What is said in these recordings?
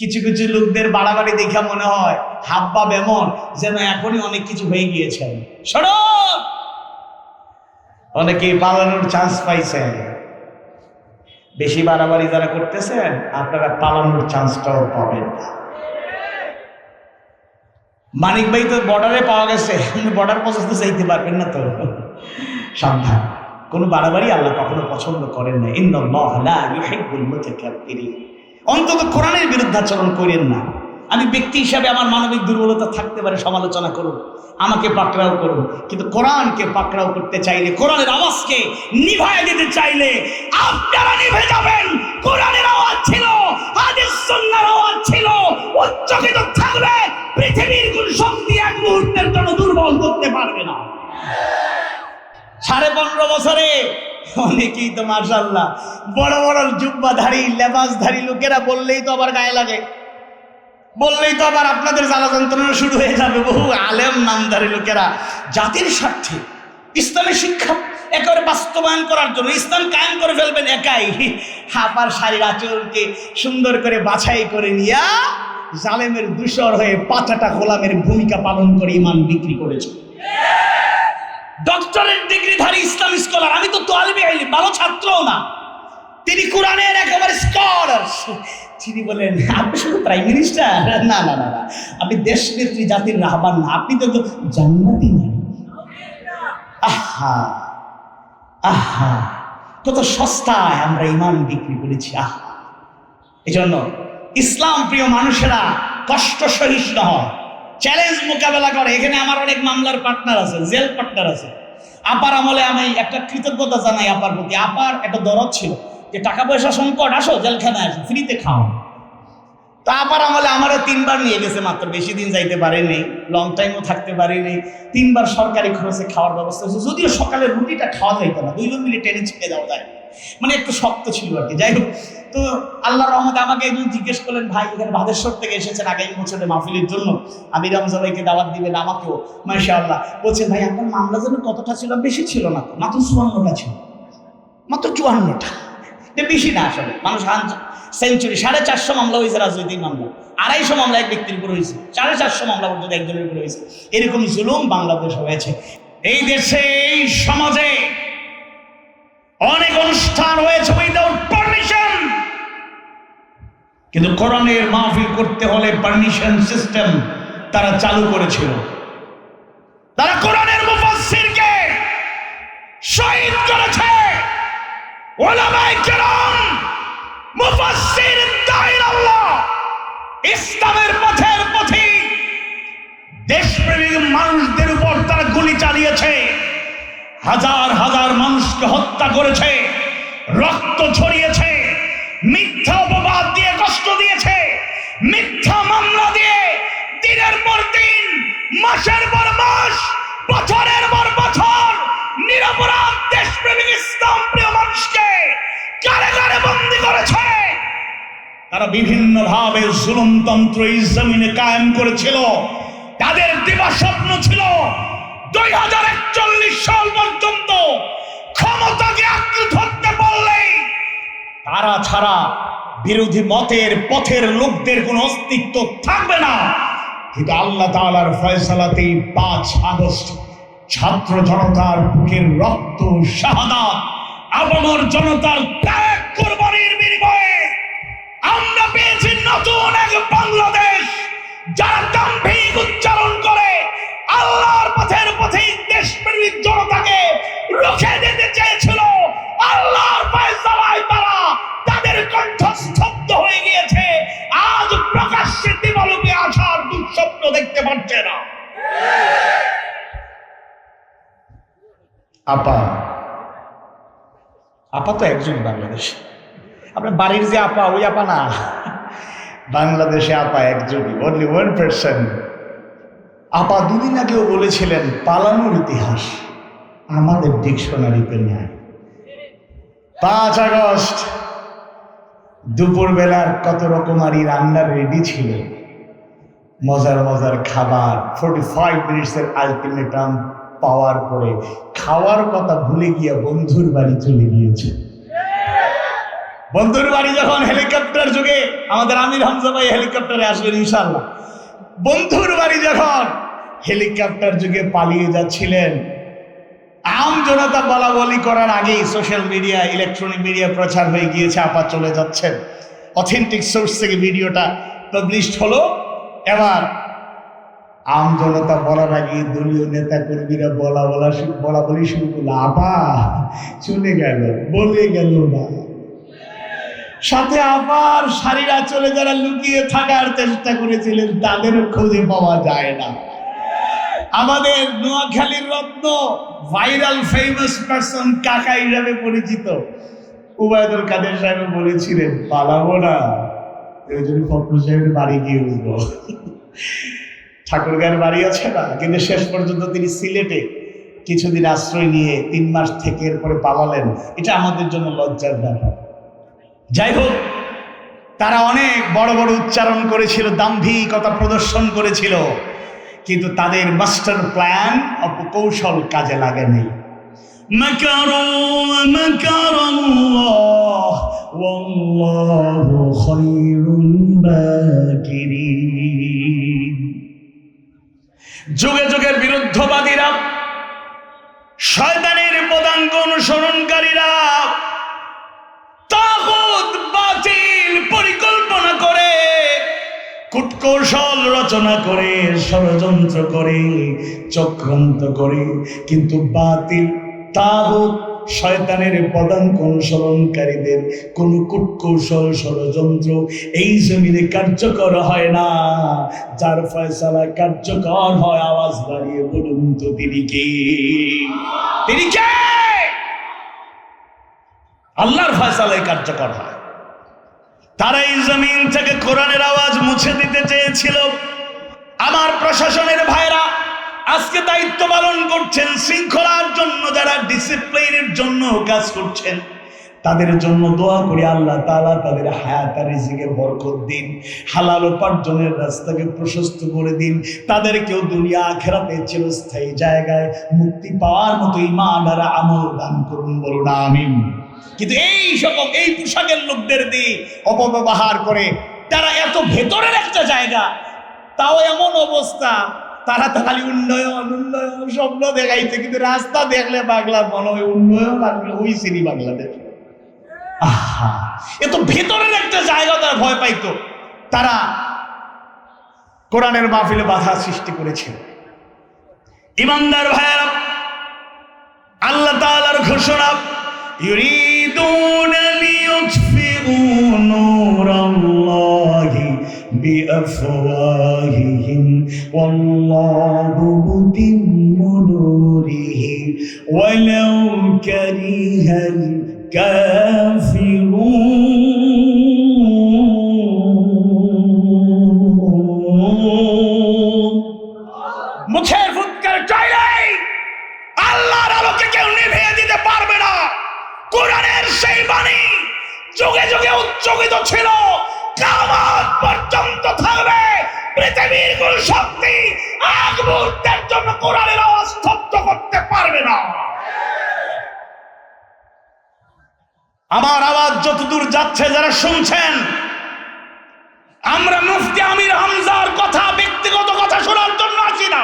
কিছু কিছু লোকদের বাড়াবাড়ি দেখা মনে হয় হাব্বা বেমন, যেন এখনই অনেক কিছু হয়ে গিয়েছে। অনেকেই পালানোর চান্স পাইছেন। বেশি বাড়াবাড়ি যারা করতেছেন, আপনারা পালানোর চান্সটাও পাবেন না। মানিক ভাই তো বর্ডারে পাওয়া গেছে বর্ডার পর্যন্ত চাইতে পারবেন না তো। সাবধান কোনো বাড়াবাড়ি আল্লাহ কখনো পছন্দ করেন না। ইন্নাল্লাহ লা ইউহিব্বুল মুতাকাব্বিরিন। অন্তত কোরআনের বিরুদ্ধাচরণ করেন না। আমি ব্যক্তি হিসাবে আমার মানবিক দুর্বলতা থাকতে পারে, সমালোচনা করুন, আমাকে পাকড়াও করুন। কিন্তু কোরআনকে পাকড়াও করতে চাইলে, কোরআনের আওয়াজকে নিভায় দিতে চাইলে আপনারা নিভে যাবেন। কোরআনের আওয়াজ ছিল, হাদিস সুন্নাহর আওয়াজ ছিল, উচ্চকিত থাকবে, পৃথিবীর কোন শক্তি এক মুহূর্তের জন্য দুর্বল করতে পারবে না। সাড়ে পনেরো বছরে অনেকেই তো মার্শাল্লাহ বড় বড় জুব্বাধারী, লেবাসধারী লোকেরা বললেই তো আবার গায়ে লাগে। বললেই তো আবার আপনাদের জ্বালা যন্ত্রণা শুরু হয়ে যাবে। বহু আলেম নামধারী লোকেরা জাতির স্বার্থে ইসলামের শিক্ষা একেবারে বাস্তবায়ন করার জন্য ইসলাম কায়েম করে ফেলবেন একাই। হাপার শাড়ির আচরণকে সুন্দর করে বাছাই করে নিয়া জালেমের দূষর হয়ে পাঁচাটা গোলামের ভূমিকা পালন করে ইমান বিক্রি করেছে। ডক্টরেট ডিগ্রিধারী ইসলাম স্কলার আমি তো তোয়ালিবে আইলি, ভালো ছাত্রও না। তিনি কোরআনের একেবারে স্কলার তিনি বলেন আপনি শুধু প্রাইম মিনিস্টার না না না না। আপনি দেশ নেত্রী, জাতির রাহবান না। আপনি তো জান্নাতি নারী। আহা আহা, কত সস্তায় আমরা ইমান বিক্রি করেছি, আহা। এই জন্য ইসলাম প্রিয় মানুষেরা কষ্ট সহিষ্ণু হয় চ্যালেঞ্জ মোকাবেলা করে। এখানে আমার অনেক মামলার পার্টনার আছে জেল পার্টনার আছে। আপার আমলে আমি একটা কৃতজ্ঞতা জানাই আপার প্রতি। আপার একটা দরদ ছিল যে টাকা পয়সা সংকট, আসো জেলখানায় আসো, ফ্রিতে খাও। তা আপার আমলে আমারও তিনবার নিয়ে গেছে, মাত্র বেশি দিন যাইতে পারেনি লং টাইমও থাকতে পারিনি। তিনবার সরকারি খরচে খাওয়ার ব্যবস্থা হয়েছে। যদিও সকালে রুটিটা খাওয়া যাইতো না, দুই জন মিলে টেনে ছিঁড়ে দেওয়া যায়। মানে একটু শক্ত ছিল আর কি। যাই হোক তো আল্লাহ রহমতে আমাকে একজন জিজ্ঞেস করলেন, ভাই, এখানে বাদেশ্বর থেকে এসেছেন আগামী বছরে মাহফিলের জন্য। আমি রমজান ভাইকে দাওয়াত দিবেন আমাকেও মাসা আল্লাহ বলছেন, ভাই, আপনার মামলা যেন কতটা ছিল? বেশি ছিল না তো? মাত্র চুয়ান্নটা ছিল। মাত্র চুয়ান্নটা। বেশি না আসলে। মানুষ সেঞ্চুরি, সাড়ে চারশো মামলা হয়েছে রাজনৈতিক মামলা। আড়াইশো মামলা এক ব্যক্তির উপর হয়েছে। সাড়ে চারশো মামলা পর্যন্ত একজনের উপর হয়েছে। এরকম জুলুম বাংলাদেশ হয়েছে। এই দেশে, এই সমাজে অনেক অনুষ্ঠান হয়েছে উইদাউট পারমিশন কিন্তু কোরআনের মাহফিল করতে হলে পারমিশন সিস্টেম তারা চালু করেছিল। তারা কোরআনের মুফাসসিরকে শহীদ করেছে। ওলামায়ে কেরাম, মুফাসসির দাইন আল্লাহ, ইসলামের পথের পথিক। দেশপ্রেমিক মানুষদের উপর তারা গুলি চালিয়েছে। হাজার হাজার মানুষকে হত্যা করেছে, রক্ত ছড়িয়েছে, মিথ্যা মাসের পর মাস, বছরের পর বছর নিরপরাধ দেশপ্রেমিক ইসলাম প্রিয় মানুষকে কারাগারে বন্দি করেছে। তারা বিভিন্ন ভাবে জুলুমতন্ত্র এই জমিনে কায়েম করেছিল। তাদের দিবা স্বপ্ন ছিল দুই হাজার একচল্লিশ সাল পর্যন্ত ক্ষমতাকে আঁকড়ে ধরতে পারলেই তারা ছাড়া বিরোধী মতের পথের লোকদের কোনো অস্তিত্ব থাকবে না। কিন্তু আল্লাহ তালার ফয়সালাতেই পাঁচ আগস্ট ছাত্র জনতার বুকের রক্ত শাহাদা আবমর জনতার ত্যাগ কোরবানির বিনিময়ে আমরা পেয়েছি আপা। আপা তো একজন বাংলাদেশ। আপনার বাড়ির যে আপা ওই আপা না? বাংলাদেশে আপা একজনই অনলি ওয়ান পার্সন আপা দুদিন আগেও বলেছিলেন পালানোর ইতিহাস আমাদের ডিকশনারিতে নেয় পাঁচ আগস্ট দুপুরবেলার কত রকমারি রান্না রেডি ছিল। মজার মজার খাবার ফোর্টি ফাইভ মিনিটসের আলটিমেটাম পাওয়ার পরে খাওয়ার কথা ভুলে গিয়ে বন্ধুর বাড়ি চলে গিয়েছে। বন্ধুর বাড়ি যখন হেলিকপ্টার যুগে আমাদের আমির হামজা ভাই হেলিকপ্টারে আসবেন ইনশাল্লাহ বন্ধুর বাড়ি যখন হেলিকপ্টার যুগে পালিয়ে যাচ্ছিলেন, আম জনতা বলা বলি করার আগেই সোশ্যাল মিডিয়া ইলেকট্রনিক মিডিয়া প্রচার হয়ে গিয়েছে, আপা চলে যাচ্ছেন। অথেন্টিক সোর্স থেকে ভিডিওটা পাবলিশড হলো। এবার আম জনতা বলার আগে দলীয় নেতা কর্মীরা বলা বলা বলা বলি শুরু করল, আপা, চলে গেল, বলে গেল না। সাথে আবার সারিরা চলে যারা লুকিয়ে থাকার চেষ্টা করেছিলেন, তাদের খুঁজে পাওয়া যায় না। আমাদের নোয়াখালীর রত্ন ভাইরাল ফেমাস পার্সন কাকা হিসাবে পরিচিত। উবায়দুল কাদের সাহেব বলেছিলেন, পালাবো না। ওই জন্য ফখরুল সাহেবের বাড়ি গিয়ে উঠবো ঠাকুরগাঁর বাড়ি আছে না কিন্তু শেষ পর্যন্ত তিনি সিলেটে কিছুদিন আশ্রয় নিয়ে তিন মাস থেকে এরপরে পালালেন এটা আমাদের জন্য লজ্জার ব্যাপার যাই হোক তারা অনেক বড় বড় উচ্চারণ করেছিল দাম্ভিকতা প্রদর্শন করেছিল কিন্তু তাদের মাস্টার প্ল্যান অপকৌশল কাজে লাগেনি مكروا ومكر الله والله خير الماكرين যুগে যুগের বিরুদ্ধবাদীরা, শয়তানের পদাঙ্গ অনুসরণকারীরা তাগুত বাতিল পরিকল্পনা করে, কুটকৌশল রচনা করে, ষড়যন্ত্র করে, চক্রান্ত করে, কিন্তু বাতিল তাগুত শয়তানের পদাঙ্ক অনুসরণকারীদের কোন কুটকৌশল, ষড়যন্ত্র এই জমিনে কার্যকর হয় না। যার ফয়সালা কার্যকর হয়, আওয়াজ বাড়িয়ে বলুন তো তিনি কে? তিনি কে? আল্লাহর ফয়সালায় কার্যকর হয়। তারা এই জমিন থেকে কোরআনের আওয়াজ মুছে দিতে চেয়েছিল। আমার প্রশাসনের ভাইরা আজকে দায়িত্ব পালন করছেন ডিসিপ্লিনের জন্য কাজ করছেন। তাদের জন্য দোয়া করি আল্লাহ তাআলা তাদের হায়াত রিজিকে বরকত দিন। হালাল উপার্জনের রাস্তাকে প্রশস্ত করে দিন। তাদেরকেও দুনিয়া আখেরাতে চিরস্থায়ী জায়গায় মুক্তি পাওয়ার মতো ইমান আর আমল দান করুন বলুন, আমিন। কিন্তু এই সকল, এই পোশাকের লোকদের দিয়ে অপব্যবহার করে তারা এত ভেতরের একটা জায়গা, তাও এমন অবস্থা তারা তো খালি উন্নয়ন উন্নয়ন স্বপ্ন দেখাইছে, কিন্তু রাস্তা দেখলে বাংলার মনে হয় উন্নয়ন আর ওই সিনি বাংলাদেশ। আহা, এ তো ভেতরের একটা জায়গা তারা ভয় পাইতো। তারা কোরআনের মাহফিলে বাধা সৃষ্টি করেছে। ইমানদার ভাইয়ারা, আল্লাহ তাআলার ঘোষণা, ইউরিদুন লিইউতফিউ بأفواههم والله متم نوره ولو كره الكافرون মুখের ফুৎকার চাইলেই আল্লাহর আলোকে কেউ নিভিয়ে দিতে পারবে না কোরআনের সেই বাণী যুগে যুগে উচ্চকিত ছিল কামাত পর্যন্ত থাকবে। পৃথিবীর কোন শক্তি এক মুহূর্তের জন্য কোরআনের আওয়াজ করতে পারবে না। আমার আওয়াজ যতদূর যাচ্ছে যারা শুনছেন, আমরা মুফতি আমির হামজার কথা, ব্যক্তিগত কথা শোনার জন্য আসি না।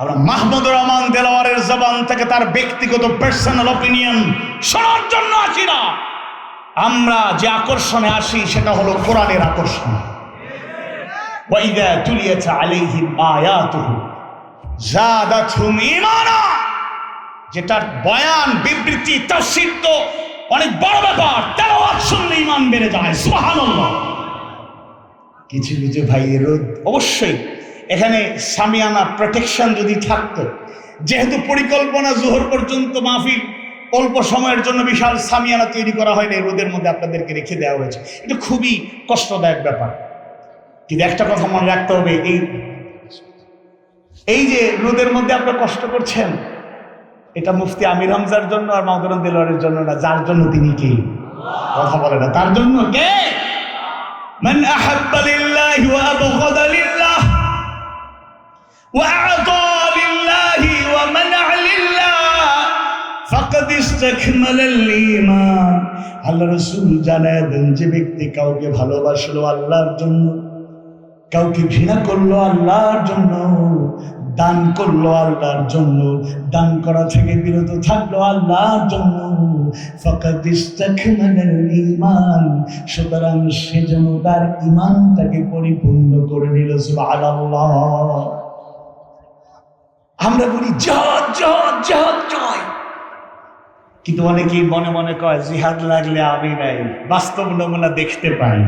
আমরা মাহমুদুর রহমান দেলাওয়ারের জবান থেকে তার ব্যক্তিগত পার্সোনাল অপিনিয়ন শোনার জন্য আসি না। আমরা যে আকর্ষণে আসি, সেটা হলো কোরআনের আকর্ষণ। যেটার বয়ান, বিবৃতি, তাফসীর তো অনেক বড় ব্যাপার। তেলাওয়াত শুনলে ঈমান বেড়ে যায়, সুবহানাল্লাহ। কিছু কিছু ভাইয়ের অবশ্যই। এখানে সামিয়ানা প্রোটেকশন যদি থাকতো, যেহেতু পরিকল্পনা জোহর পর্যন্ত মাহফিল অল্প সময়ের জন্য বিশাল সামিয়ানা তৈরি করা হয়নি রোদের মধ্যে আপনাদেরকে রেখে দেওয়া হয়েছে এটা খুবই কষ্টদায়ক ব্যাপার কিন্তু একটা কথা মনে রাখতে হবে এই এই যে রোদের মধ্যে আপনারা কষ্ট করছেন এটা মুফতি আমির হামজার জন্য আর মাহদুরন দেলোয়ারের জন্য না যার জন্য তিনি কে কথা বলে না তার জন্য কে من أحب لله وأبغض لله وأعطى আল্লাহ রাসূল জানায় দেন, যে ব্যক্তি কাউকে ভালোবাসলো আল্লাহর জন্য, কাউকে ঘৃণা করল আল্লাহর জন্য, দান করল আল্লাহর জন্য, দান করা থেকে বিরত থাকল আল্লাহর জন্য ইস্তাকমালাল সুতরাং সে যেন তার ঈমানটাকে পরিপূর্ণ করে নিল, সুবহানাল্লাহ। আমরা বলি জয় জয় জয় জয় কিন্তু অনেকেই মনে মনে কয়, জিহাদ লাগলে আমি নাই, বাস্তব নমুনা দেখতে পাই।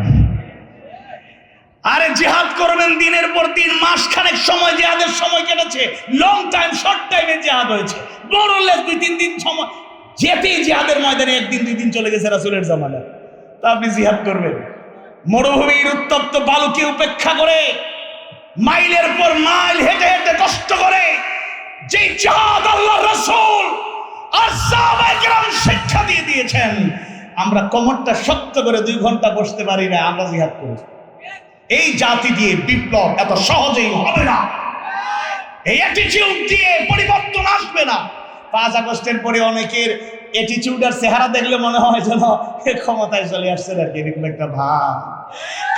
আরে জিহাদ করবেন দিনের পর দিন মাস খানেক সময় জিহাদের সময় কেটেছে লং টাইম শর্ট টাইমে জিহাদ হয়েছে। বড় লেস দুই, তিন দিন সময়, যেতেই জিহাদের ময়দানে একদিন, দুই দিন চলে গেছে রাসুলের জামানা। তা আপনি জিহাদ করবেন। মরুভূমির উত্তপ্ত বালুকে উপেক্ষা করে, মাইলের পর মাইল হেঁটে হেঁটে কষ্ট করে যে জাহাদ আল্লাহ রসুল আর শিক্ষা দিয়ে দিয়েছেন। আমরা কোমরটা শক্ত করে দুই ঘণ্টা বসতে পারি না, আমরা জিহাদ করি। এই জাতি দিয়ে বিপ্লব এত সহজেই হবে না। পরিবর্তন আসবে না। পাঁচ আগস্টের পরে অনেকের অ্যাটিটিউড আর চেহারা দেখলে মনে হয় যেন ক্ষমতায় চলে আসছে নাকি, এরকম একটা ভাব।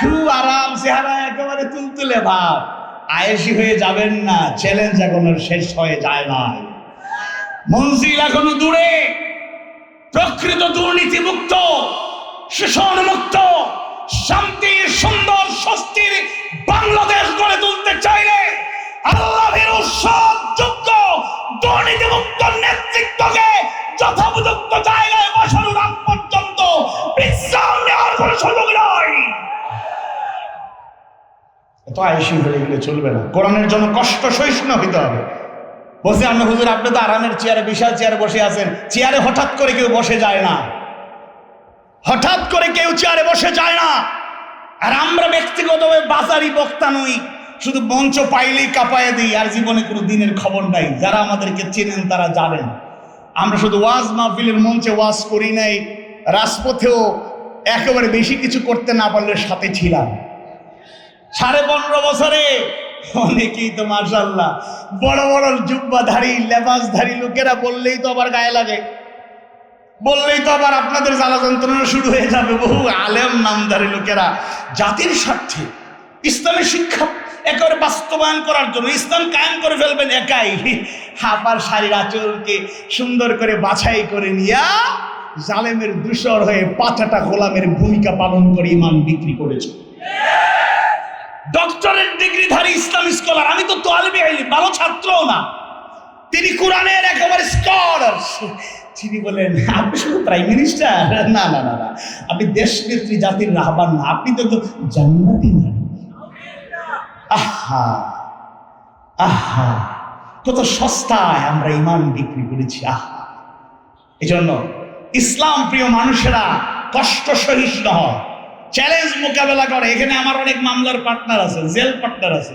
খুব আরাম চেহারা, একেবারে তুলতুলে ভাব। আয়েসি হয়ে যাবেন না চ্যালেঞ্জ এখনও শেষ হয়ে যায় না মঞ্জিল এখনও দূরে। প্রকৃত দুর্নীতি মুক্ত শোষণ মুক্ত শান্তির, সুন্দর, স্বস্তির বাংলাদেশ গড়ে তুলতে চাইলে আল্লাহের যোগ্য দুর্নীতি মুক্ত নেতৃত্বকে যথোপযুক্ত জায়গায় বসানোর পর্যন্ত বিশ্রাম নেওয়ার কোনো সুযোগ নয় এত হয়ে গেলে চলবে না। কোরআনের জন্য কষ্ট সহিষ্ণু হইতে হবে। বসে আমরা হুজুর, আপনি তো আরামের চেয়ারে, বিশাল চেয়ারে বসে আছেন। চেয়ারে হঠাৎ করে কেউ বসে যায় না। হঠাৎ করে কেউ চেয়ারে বসে যায় না। আর আমরা ব্যক্তিগতভাবে বাজারি বক্তা নই। শুধু মঞ্চ পাইলেই কাঁপায় দিই, আর জীবনে কোনো দিনের খবর নাই। যারা আমাদেরকে চেনেন, তারা জানেন। আমরা শুধু ওয়াজ মাহফিলের মঞ্চে ওয়াজ করি নাই। রাজপথেও একেবারে বেশি কিছু করতে না পারলে সাথে ছিলাম। সাড়ে পনেরো বছরে অনেকেই তো মার্শাল্লাহ বড় বড় জুব্বাধারী, লেবাসধারী লোকেরা বললেই তো আবার গায়ে লাগে। বললেই তো আবার আপনাদের জ্বালা যন্ত্রণা শুরু হয়ে যাবে। বহু আলেম নামধারী লোকেরা জাতির স্বার্থে ইসলামের শিক্ষা একেবারে বাস্তবায়ন করার জন্য ইসলাম কায়েম করে ফেলবেন একাই। হাপার শাড়ির আচরকে সুন্দর করে বাছাই করে নিয়া জালেমের দূষর হয়ে পাঁচাটা গোলামের ভূমিকা পালন করে ইমান বিক্রি করেছে। ডক্টরেট ডিগ্রিধারী ইসলাম স্কলার। আমি তো তোয়ালিবি আইলি, ভালো ছাত্রও না। তিনি কোরআনের একেবারে স্কলার তিনি বলেন আপনি শুধু প্রাইম মিনিস্টার না না না না। আপনি দেশ নেত্রী জাতির রাহবান না। আপনি তো জান্নাতি না। আহা আহা। কত সস্তায় আমরা ইমান বিক্রি করেছি, আহা। এই জন্য ইসলাম প্রিয় মানুষেরা কষ্ট সহিষ্ণু হয় চ্যালেঞ্জ মোকাবেলা করে। এখানে আমার অনেক মামলার পার্টনার আছে জেল পার্টনার আছে।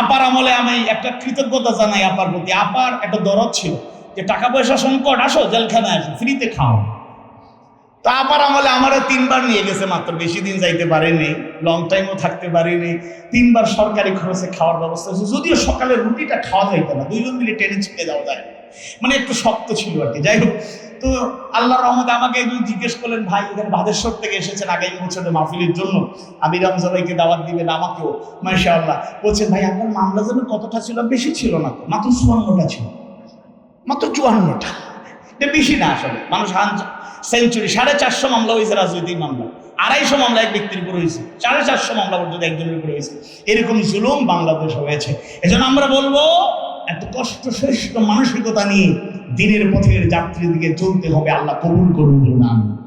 আপার আমলে আমি একটা কৃতজ্ঞতা জানাই আপার প্রতি। আপার একটা দরদ ছিল যে টাকা পয়সা সংকট, আসো জেলখানায় আসো ফ্রিতে খাও। তা আপার আমলে আমারও তিনবার নিয়ে গেছে, মাত্র বেশি দিন যাইতে পারেনি লং টাইমও থাকতে পারিনি। তিনবার সরকারি খরচে খাওয়ার ব্যবস্থা যদিও সকালে রুটিটা খাওয়া যাইতো না, দুইজন মিলে টেনে ছিঁড়ে যাওয়া যায় মানে একটু শক্ত ছিল আর কি। যাই হোক, তো আল্লাহ রহমতে আমাকে একদিন জিজ্ঞেস করলেন, ভাই, এখানে বাদেশ্বর থেকে এসেছেন আগামী বছরের মাহফিলের জন্য। আমির ভাইকে দাওয়াত দিবেন, আমাকেও মাসা আল্লাহ বলছেন, ভাই, আপনার মামলা যেন কতটা ছিল? বেশি ছিল না তো, মাত্র চুয়ান্নটা ছিল। মাত্র চুয়ান্নটা। এটা বেশি না আসলে। মানুষ সেঞ্চুরি, সাড়ে চারশো মামলা হয়েছে রাজনৈতিক মামলা। আড়াইশো মামলা এক ব্যক্তির উপর হয়েছে। সাড়ে চারশো মামলা পর্যন্ত একজনের উপর হয়েছে। এরকম জুলুম বাংলাদেশ হয়েছে। এজন্য আমরা বলব এত কষ্ট সহিষ্ণু মানসিকতা নিয়ে দিনের পথের যাত্রীর দিকে চলতে হবে, আল্লাহ কবুল করুন আমি